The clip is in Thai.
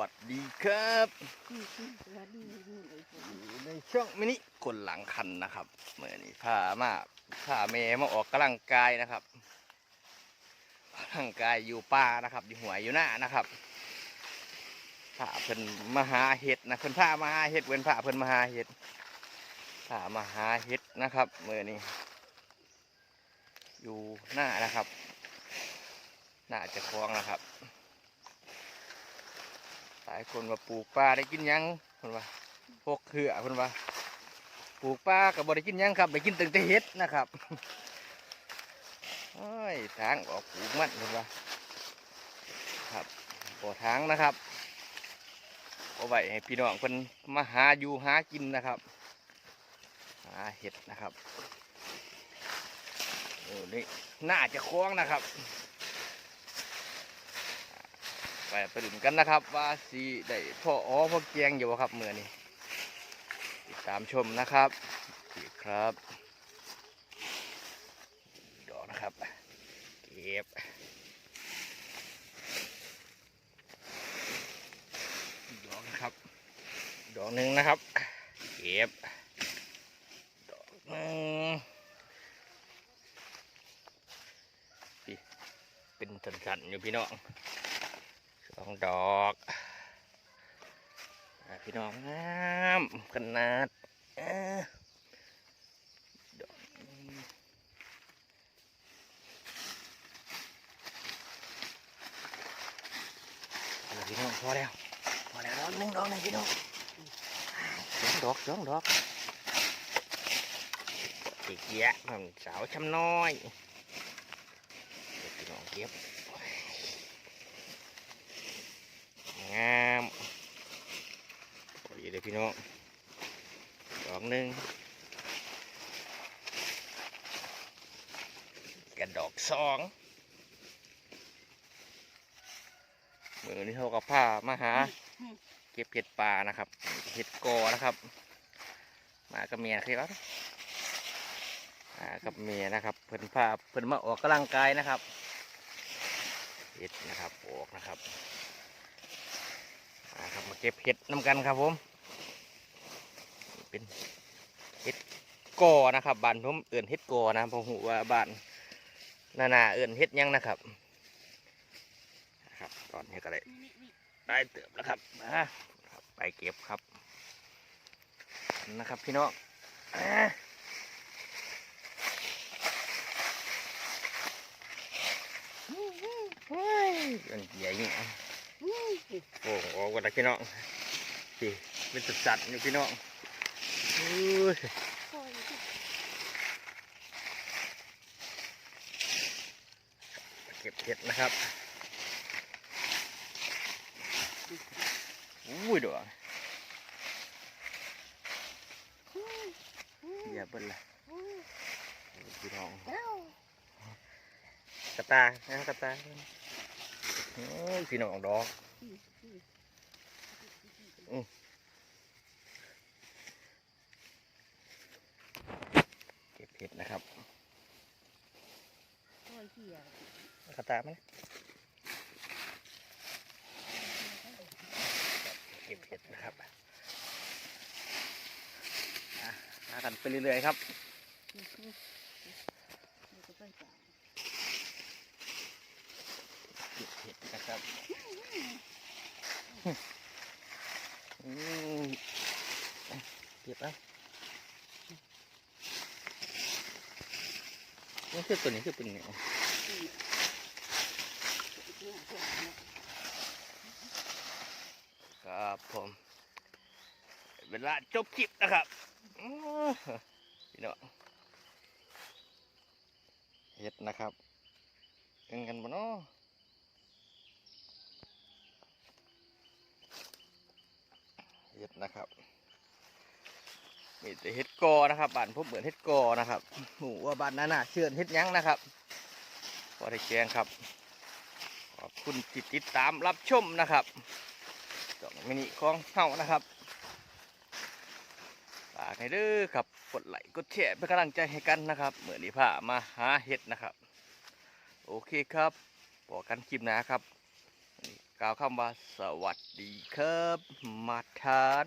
วัสดีครับในช่องมินิคนหลังคันนะครับเมื่อนี้พามาพาเมย์มาออกกำลังกายนะครับกกำลังกายอยู่ป่านะครับ อยู่หัวยอยู่หน้านะครับพาเพิ่นมหาเห็ดนะเพิ่นพามาหาเห็ดเว้นพาเพิ่นมหาเห็ดพามาหาเห็ดนะครับเมื่อนี้อยู่หน้านะครับ หน้าจะคล้องนะครับ ลายคนว่าปลูกปลาได้กินยังคนว่าพวกเขือคนว่าปลูกปลากับ่ได้กินยังครับได้กินตั้งแต่เห็ดนะครับโอ้ยทางออกปลูกมันคนว่าครับบ่ทางนะครับเอาไว้ให้พี่น้องเพิ่นมาหาอยู่หากินนะครับหาเห็ดนะครับโอ้นี่น่าจะคล้องนะครับ ไปไปลุ้นกันนะครับว่าสีได้พ่ออ๋อพ่อแกงอยู่บ่ครับเมื่อนี้ติดตามชมนะครับดีครับดอกนะครับ เก็บดอกนะครับดอกหนึ่งนะครับ เก็บดอกหนึ่งพี่เป็นสันๆอยู่พี่น้อง สองดอกอ่าพี่น้องงามขนาดเอ้อดอกเอาพี่น้องพอแล้วพอแล้วดอกหนึ่งดอกหนึ่งพี่น้องสองดอกสองดอกอีกแยะมันสาวช้ำน้อยเดี๋ยวพี่น้องเก็บ งามโอ้ยเดี๋ยวพี่น้องดอกหนึ่งกระดอกสองมือนี้เขากับผ้ามาหา เก็บเห็ดป่านะครับ เห็ดกอนะครับ มากับเมียคือว่ามากับเมียนะครับ เพิ่นพาเพิ่นมาออกกำลังกายนะครับเห็ดนะครับออกนะครับมาครับมา เก็บเห็ดน้ำกันครับผม เป็นเห็ดกอนะครับบ้านผมเอื่นเห็ดกอนะผมหูว่าบ้านนานาเอื่นเห็ดยังนะครับครับตอนนี้ก็เลยได้เติบแล้วครับมาไปเก็บครับนะครับพี่น้องเฮ้ยมันใหญ่เนี่ย โอ้โหกันนะพี่น้องพี่เป็นสัตว์สัตว์อยู่พี่น้องเก็บเห็ดนะครับอุ้ยดอกอย่าเบิ้ลละพี่น้องกระตานะกระตา พี่น้องดอกเก็บเห็ดนะครับกระตามันเก็บเห็ดนะครับอะหากันไปเรื่อยๆครับ อืมอืมเดี๋ยวก็ไปจ่าย เก็บเห็ดนะครับเก็บเอานี่คือตัวนี้คือเป็นไงอืมเนี่ยวครับผม เวลาจบคลิปนะครับพี่น้องเห็ดนะครับเห็นกันบ่เนาะเห็ด นะครับมีแต่เห็ดกอนะครับบ้านผมเหมือนเห็ดกอนะครับหมูว่าบ้านนั้นน่ะเชื่อนเห็ดยังนะครับพอได้แกงครับขอบคุณที่ติดตามรับชมนะครับจองมินิของเฮานะครับฝากให้เด้อครับกดไลค์กดแชร์เป็นกำลังใจให้กันนะครับเหมือนนี้พามาหาเห็ดนะครับ โอเคครับบอกกันคลิปหนาครับ กล่าวคำว่าสวัสดีครับ มาทาน